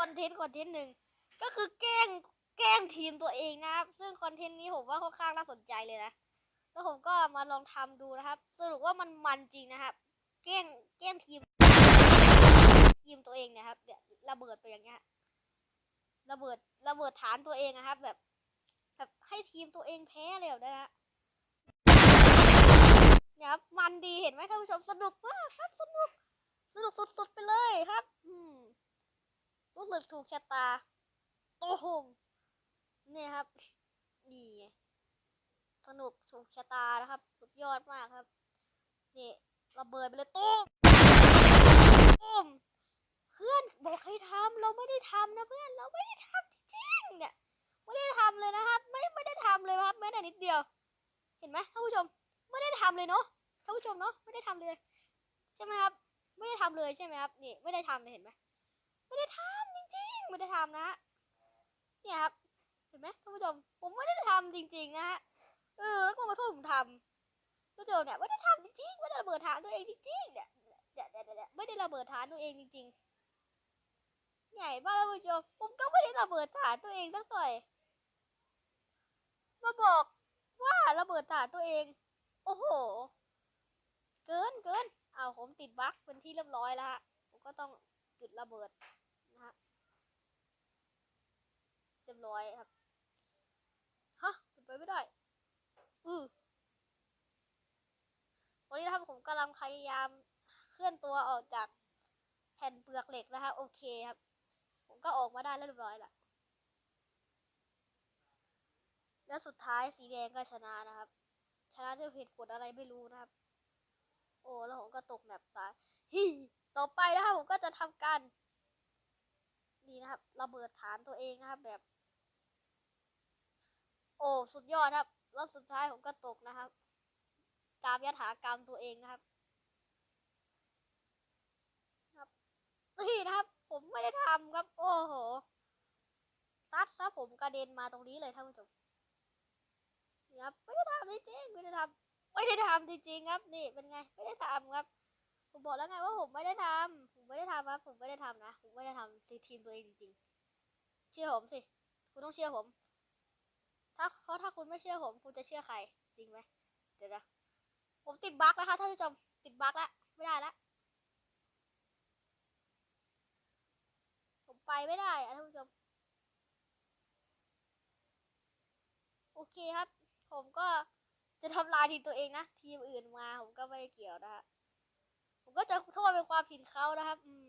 คอนเทนต์คอนเทนต์หนึ่งก็คือแกล้งแกล้งทีมตัวเองนะครับ ซึ่งคอนเทนต์นี้ผมว่าค่อนข้างน่าสนใจเลยนะแล้วผมก็มาลองทำดูนะครับ สรุปว่ามันมันจริงนะครับ แกล้งแกล้งทีมทีมตัวเองนะครับเดี๋ยวระเบิดไปอย่างเงี้ยระเบิดระเบิดฐานตัวเองนะครับ แบบแบบให้ทีมตัวเองแพ้เลยแบบนะฮะเนี่ยครับมันดีเห็นไหมท่านผู้ชมสนุกมากครับสนุกสนุกสุดๆไปเลยครับ อืม รู้สึกถูกชะตาโอ้โหเนี่ยครับนี่สนุกถูกชะตานะครับ สุดยอดมากครับ นี่ระเบิดไปเลยตุ้มตุ้มเพื่อนบอกให้ทำเราไม่ได้ทำนะเพื่อนเราไม่ได้ทำจริงๆเนี่ยไม่ได้ทำเลยนะครับ ไม่ไม่ได้ทำเลยครับแม้แต่นิดเดียว เห็นไหมท่านผู้ชมไม่ได้ทำเลยเนาะท่านผู้ชมเนาะไม่ได้ทำเลย ใช่ไหมครับ ไม่ได้ทำเลยใช่ไหมครับนี่ไม่ได้ทำเลยเห็นไหมไม่ได้ทำ ไม่ได้ทำนะเนี่ยครับเห็นไหมท่านผู้ชมผมไม่ได้ทำจริง ๆ นะฮะเออแล้วก็มาโทษผมทำก็เจอเนี่ยไม่ได้ทำจริงๆไม่ได้ระเบิดฐานตัวเองจริงๆเนี่ยเนี่ยเนี่ยเนี่ยเนี่ยไม่ได้ระเบิดฐานตัวเองจริงๆใหญ่บ้าท่านผู้ชมผมก็ไม่ได้ระเบิดฐานตัวเองสักหน่อยมาบอกว่าระเบิดฐานตัวเอง โอ้โห เกินเกินเอาวผมติดบั๊กเป็นที่เรียบร้อยแล้วฮะผมก็ต้องจุดระเบิดนะฮะ เรียบร้อยครับ ฮะเป็นไปไม่ได้ อือวันนี้นะครับผมกำลังพยายามเคลื่อนตัวออกจากแผ่นเปลือกเหล็กนะคะโอเคครับ ผมก็ออกมาได้แล้วเรียบร้อยละแล้วสุดท้ายสีแดงก็ชนะนะครับ ชนะด้วยเหตุผลอะไรไม่รู้นะครับ โอ้แล้วผมก็ตกแบบตายฮิต่อไปนะครับผมก็จะทำการนี่นะครับระเบิดฐานตัวเองนะครับแบบ โอ้สุดยอดครับแล้วสุดท้ายผมก็ตกนะครับกามยถากรรมตัวเองนะครับ ครับนี่นะครับ ผมไม่ได้ทำครับ โอ้โหซัดซะผมกระเด็นมาตรงนี้เลยท่านผู้ชมนี่ครับไม่ได้ทำจริงไม่ได้ทำไม่ได้ทำจริงๆครับนี่เป็นไงไม่ได้ทำครับ ผมบอกแล้วไงว่าผมไม่ได้ทำผมไม่ได้ทำครับผมไม่ได้ทำนะผมไม่ได้ทำทีมตัวเองจริงๆเชื่อผมสิคุณต้องเชื่อผม ถ้าเพราะถ้าคุณไม่เชื่อผมคุณจะเชื่อใคร จริงไหมเดี๋ยวนะผมติดบั๊กแล้วครับท่านผู้ชมติดบั๊กแล้วไม่ได้แล้วผมไปไม่ได้อะท่านผู้ชมโอเคครับ ผมก็จะทำลายทีมตัวเองนะทีมอื่นมา ผมก็ไม่เกี่ยวนะฮะผมก็จะโทษเป็นความผิดเขานะครับ อืม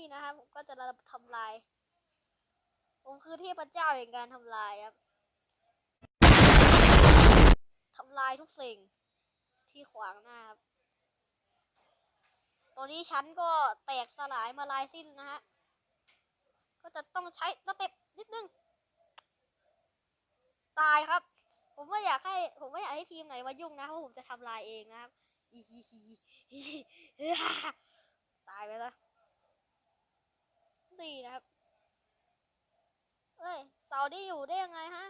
นี่นะครับผมก็จะทำลาย ผมคือเทพเจ้าแห่งการทำลายครับทำลายทุกสิ่งที่ขวางหน้าครับตอนนี้ฉันก็แตกสลายมาลายสิ้นนะฮะ ก็จะต้องใช้สเต็ปนิดนึง ตายครับ ผมไม่อยากให้ ผมไม่อยากให้ทีมไหนมายุ่งนะเพราะผมจะทำลายเองนะครับ ตายไปแล้วีนะครับ เอ้ย เสาดีอยู่ได้ยังไงฮะ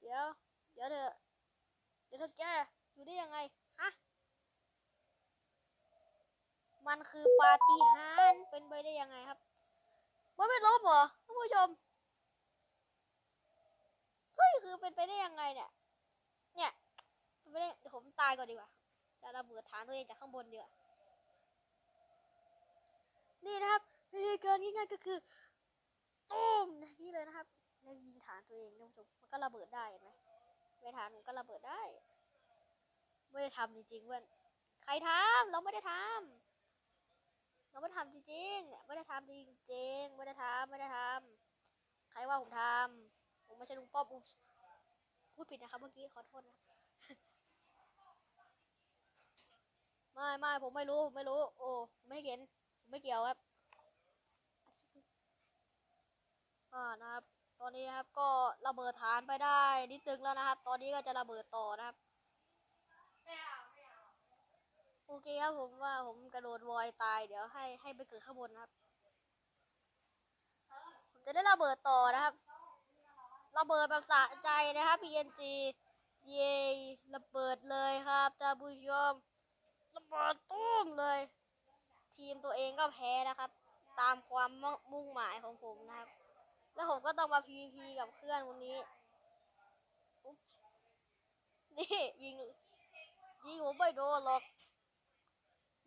เดี๋ยว เดี๋ยวเธอเดี๋ยวเธอแกอยู่ได้ยังไง ฮะ มันคือปาฏิหาริย์เป็นไปได้ยังไงครับ มันไม่ลบเหรอท่านผู้ชม เฮ้ย คือเป็นไปได้ยังไงเนี่ย เนี่ยเป็นได้เดี๋ยวผมตายก่อนดีกว่าจะระเบิดฐานตัวเองจากข้างบนดีกว่า นี่นะครับ วิธีการง่ายๆก็คือตุ้มนี่เลยนะครับแล้วยิงฐานตัวเองท่านผู้ชมมันก็ระเบิดได้เห็นไหมไม่ฐานมันก็ระเบิดได้ ไม่ได้ทำจริงๆเพื่อนใครทำเราไม่ได้ทำเราไม่ได้ทำจริงๆไม่ได้ทำจริงๆไม่ได้ทำไม่ได้ทำใครว่าผมทำผมไม่ใช่ลุงป้อมอุ๊ยพูดผิดนะครับเมื่อกี้ขอโทษนะไม่ไม่ผมไม่รู้ไม่รู้ โอ้ไม่เห็นไม่เกี่ยวครับ อ่านะครับ ตอนนี้ครับก็ระเบิดฐานไปได้นิดนึงแล้วนะครับ ตอนนี้ก็จะระเบิดต่อนะครับโอเคครับผมว่าผมกระโดดวอยตายเดี๋ยวให้ให้ไปเกิดข้างบนนะครับ ผมจะได้ระเบิดต่อนะครับระเบิดแบบสะใจนะครับ PNG เย้ระเบิดเลยครับท่านผู้ชมระเบิดตุ้มเลย ทีมตัวเองก็แพ้นะครับ ตามความมุ่งหมายของผมนะครับ แล้วผมก็ต้องมา PVP กับเพื่อนคนนี้ นี่ยิง ยิงผมไม่โดนหรอก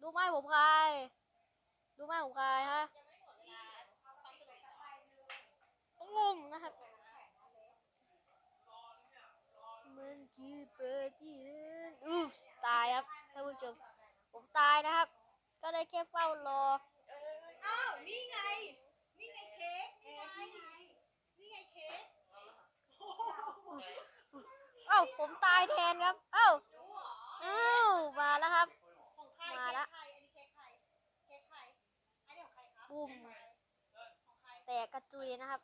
ดูไม้ผมใคร ดูไม้ผมใครฮะตุ้มนะครับมันคือเปิดที่อุ๊บตายครับท่านผู้ชมผมตายนะครับ ก็ได้แค่เฝ้ารออ้าวนี่ไง นี่ไงเค้กนี่ไงนี่ไงเค้ก เอ้าผมตายแทนครับ เอ้ารู้เหรอเอ้ามาแล้วครับของใครมาละเค้กใครอันนี้เค้กใครเค้กใครอันนี้ของใครครับบุ้มของใครแตกกระจุยนะครับ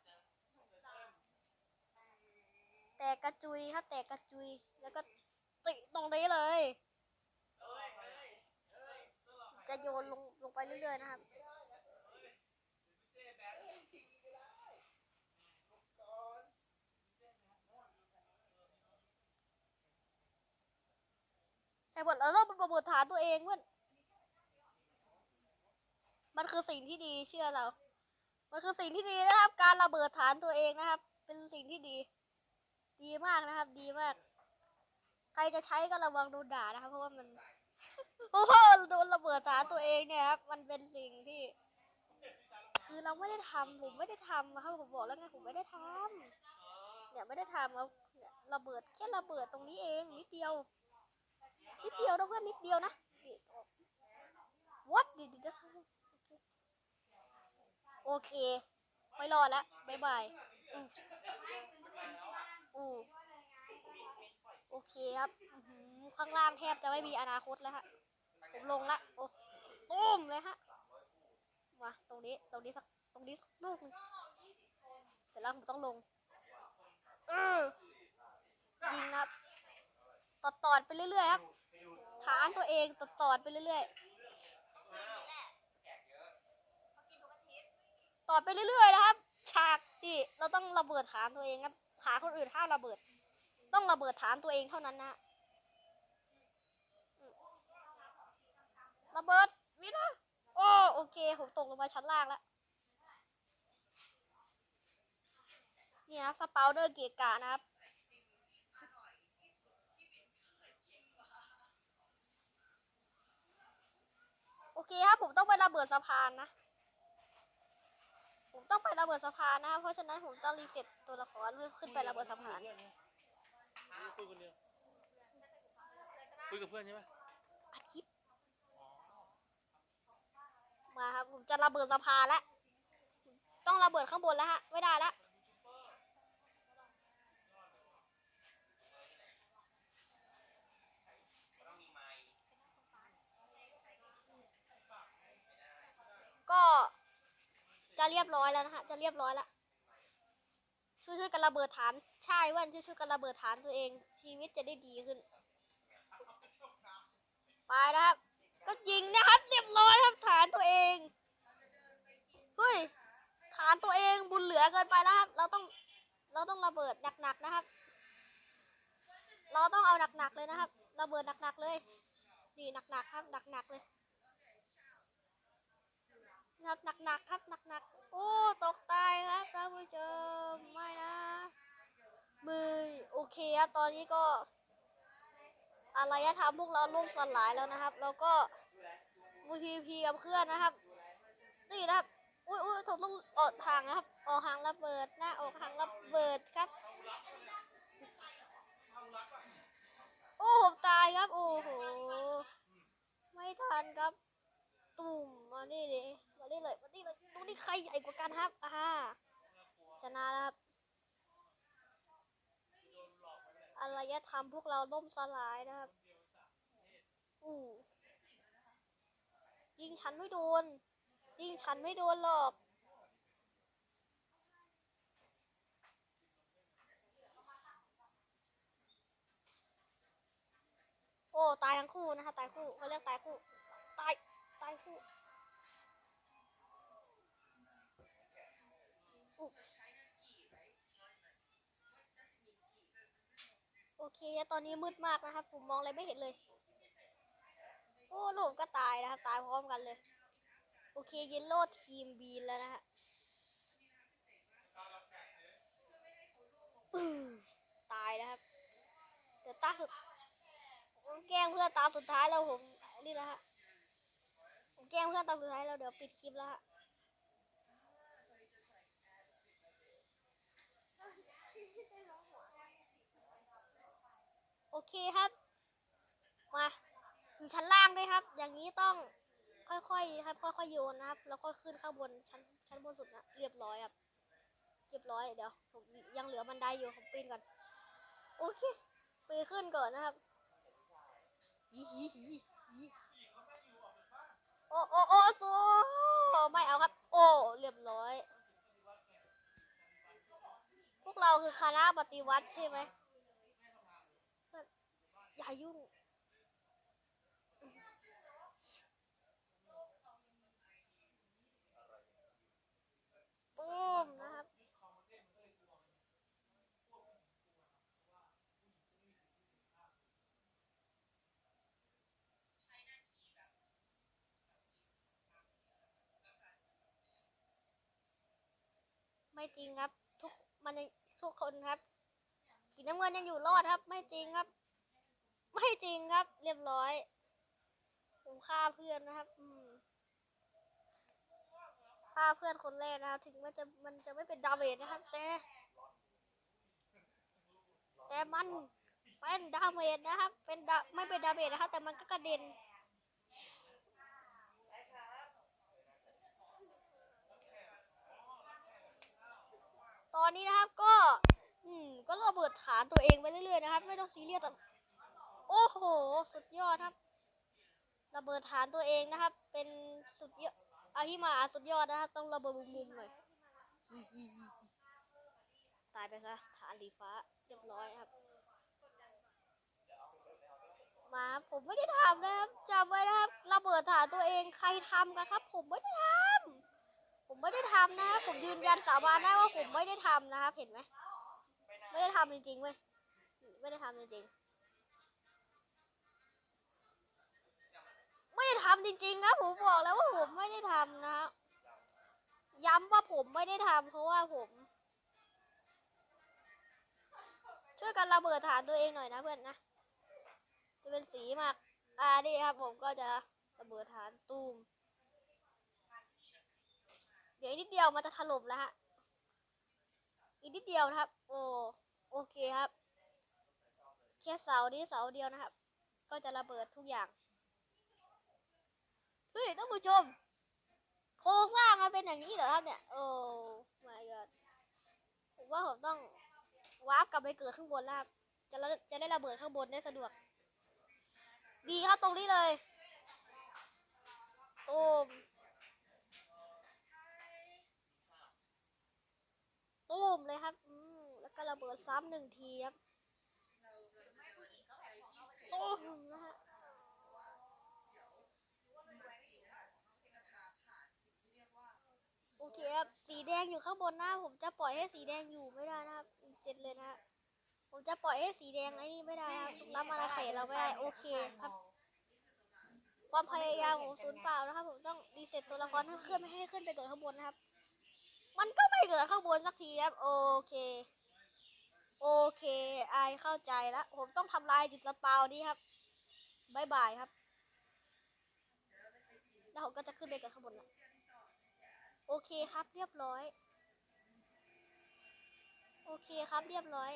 แตกกระจุยครับ แตกกระจุย แล้วก็ติตรงนี้เลย จะโยนลงลงไปเรื่อยๆนะครับ แต่บทเราต้องประเมินฐานตัวเองเว้ยมันคือสิ่งที่ดีเชื่อเรา มันคือสิ่งที่ดีนะครับ การระเบิดฐานตัวเองนะครับ เป็นสิ่งที่ดี ดีมากนะครับ ดีมาก ใครจะใช้ก็ระวังโดนด่านะครับ เพราะว่ามันเพราะว่าโดนระเบิดฐานตัวเองเนี่ยครับ มันเป็นสิ่งที่ คือเราไม่ได้ทำผมไม่ได้ทำนะครับผมบอกแล้วไงผมไม่ได้ทำเนี่ยไม่ได้ทำครับเนี่ยระเบิดแค่ระเบิดตรงนี้เองนิดเดียว นิดเดียวนะเพื่อนนิดเดียวนะนี่ what ดิดิโอเค ไม่รอแล้วบายบายอืมอืมโอเคครับข้างล่างแทบจะไม่มีอนาคตแล้วฮะผมลงละโอ้ตุ้มเลยฮะมาตรงนี้ตรงนี้สักตรงนี้สักลูกนึงเสร็จแล้วผมต้องลงเออยิงนะครับตอดตอดๆไปเรื่อยๆครับ ฐานตัวเองตอดตอดๆไปเรื่อยๆตอดไปเรื่อยๆนะครับ ฉากที่เราต้องระเบิดฐานตัวเองครับฐานคนอื่นห้ามระเบิด ต้องระเบิดฐานตัวเองเท่านั้นนะระเบิดวินะโอ้โอเคผมตกลงมาชั้นล่างแล้วนี่นะสปาเดอร์เกียกะนะครับ เคครับผมต้องไประเบิดสะพานนะ ผมต้องไประเบิดสะพานนะครับเพราะฉะนั้นผมต้องรีเซ็ตตัวละครเพื่อขึ้นไประเบิดสะพานคุยคนเดียวคุยกับเพื่อนใช่ไหมอาทิตย์มาครับผมจะระเบิดสะพานแล้วต้องระเบิดข้างบนแล้วฮะไม่ได้แล้ว ก็ จะเรียบร้อยแล้วนะฮะ จะเรียบร้อยแล้วช่วยๆกันระเบิดฐาน ใช่เว่นช่วยๆกันระเบิดฐานตัวเอง ชีวิตจะได้ดีขึ้น ไปนะครับ ก็ยิงนะครับ เรียบร้อยครับฐานตัวเอง เฮ้ย ฐานตัวเองบุญเหลือเกินไปแล้วครับ เราต้อง เราต้องระเบิดหนักๆนะครับ เราต้องเอาหนักๆเลยนะครับ ระเบิดหนักๆเลย นี่หนักๆครับ หนักๆเลย ครับหนักๆครับหนักๆโอ้ตกตายครับท่านผู้ชมไม่นะมือโอเคครับตอนนี้ก็อารยธรรมพวกเราล่มสลายแล้วนะครับ แล้วก็มูทีพีกับเพื่อนนะครับนี่นะครับอุ้ยอุ้ยผมต้องออกทางนะครับ ออกทางระเบิดนะออกทางระเบิดครับ โอ้ผมตายครับ โอ้โหไม่ทันครับ ตุ่มมานี่ดิ มานี่เลยมานี่เลยดูนี่ใครใหญ่กว่ากันครับอ่าชนะแล้วครับอารยธรรมพวกเราล่มสลายนะครับอู้ยิงฉันไม่โดน ยิงฉันไม่โดนหรอกโอ้ตายทั้งคู่นะคะตายคู่เขาเรียกตายคู่ ตาย ตายคู่ โอเคตอนนี้มืดมากนะครับ ผมมองอะไรไม่เห็นเลย โอ้โหายนะครับ ตายพร้อมกันเลย โอเคเยลโล่ทีมบีนแล้วนะฮะตายนะครับเดี๋ยวตาสุดผมแกล้งเพื่อนตาสุดท้ายแล้วผมนี่แหละฮะผมแกล้งเพื่อนตาสุดท้ายแล้วเดี๋ยวปิดคลิปแล้วฮะ โอเคครับ มาอยู่ชั้นล่างด้วยครับ อย่างนี้ต้องค่อยๆครับค่อยๆโยนนะครับ แล้วก็ขึ้นข้างบนชั้นชั้นบนสุดนะเรียบร้อยครับ เรียบร้อยเดี๋ยวผมยังเหลือบันไดอยู่ผมปีนก่อนโอเคปีนขึ้นก่อนนะครับยียียียีโอ้โอ้โอ้โซไม่เอาครับ โอ้เรียบร้อย พวกเราคือคณะปฏิวัติใช่ไหม อย่ายุ่ง ปุ้มนะครับ ไม่จริงครับ ทุกมันทุกคนครับ สีน้ำเงินยังอยู่รอดครับ ไม่จริงครับ ไม่จริงครับ เรียบร้อย ผมฆ่าเพื่อนนะครับฆ่าเพื่อนคนแรกนะครับ ถึงมันจะมันจะไม่เป็นดาเมจนะครับ แต่ แต่มันเป็นดาเมจนะครับ เป็นดาไม่เป็นดาเมจนะครับ แต่มันก็กระเด็นตอนนี้นะครับก็ อืม ก็ระเบิดฐานตัวเองไปเรื่อยๆนะครับ ไม่ต้องซีเรียส อ้โห สุดยอดครับ ระเบิดฐานตัวเองนะครับ เป็นสุดยอดอาฮิมาสุดยอดนะครับ ต้องระเบิดมุมๆหน่อยตายไปซะฐานสีฟ้าเรียบร้อยครับ มาครับผมไม่ได้ทำนะครับจำไว้นะครับ ระเบิดฐานตัวเองใครทำกันครับ ผมไม่ได้ทำผมไม่ได้ทำนะครับผมยืนยันสาบานได้ว่าผมไม่ได้ทำนะครับ เห็นไหมไม่ได้ทำจริงๆเว้ยไม่ได้ทำจริงๆ ไม่ได้ทำจริงๆนะผมบอกแล้วว่าผมไม่ได้ทำนะย้ำว่าผมไม่ได้ทำเพราะว่าผม ช่วยกันระเบิดฐานตัวเองหน่อยนะเพื่อนนะจะเป็นสีมากอ่านี่ครับผมก็จะระเบิดฐานตูมเดี๋ยวนิดเดียวมันจะถล่มแล้วฮะอีกนิดเดียวนะครับ โอ้โอเคครับแค่เสานี้เสาเดียวนะครับ ก็จะระเบิดทุกอย่าง เฮ้ยท่านผู้ชมโครงสร้างมันเป็นอย่างนี้เหรอครับเนี่ย โอ้ my god ผมว่าผมต้องวาร์ปกลับไปเกิดข้างบนแล้วจะจะได้ระเบิดข้างบนได้สะดวก ดีครับตรงนี้เลยตูมตูมเลยครับ อืมแล้วก็ระเบิดซ้ำหนึ่งทีครับตูมนะฮะ โอเคครับ สีแด งอยู่ข้างบนนะผมจะปล่อยให้สีแดงอยู่ไม่ได้นะครับเสร็จเลยนะผมจะปล่อยให้สีแดงไอ้นี่ไม่ได้ครับรับมานาเขตเราไม่ได้โอเคครับ ความพยายามของศูนย์เปล่านะครับ ผมต้องรีเซ็ตตัวละครให้ขึ้นไม่ให้ขึ้นไปเกิดข้างบนนะครับ มันก็ไม่เกิดข้างบนสักทีครับ โอเค โอเคไอเข้าใจแล้วผมต้องทำลายจุดสปาวนี้ครับบายบายครับ แล้วผมก็จะขึ้นไปเกิดข้างบนแล้ว โอเคครับเรียบร้อย โอเคครับเรียบร้อย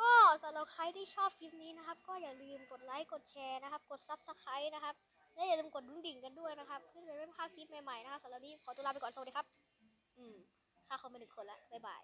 ก็สำหรับใครที่ชอบคลิปนี้นะครับ ก็อย่าลืมกดไลค์กดแชร์นะครับ กดซับสไครต์นะครับ และอย่าลืมกดดุ้งดิ่งกันด้วยนะครับ เพื่อจะได้ไม่พลาดคลิปใหม่ๆนะคะสำหรับนี้ขอตัวลาไปก่อนสวัสดีครับ อืมค่าคอมเมนต์หนึ่งคนละบ๊ายบาย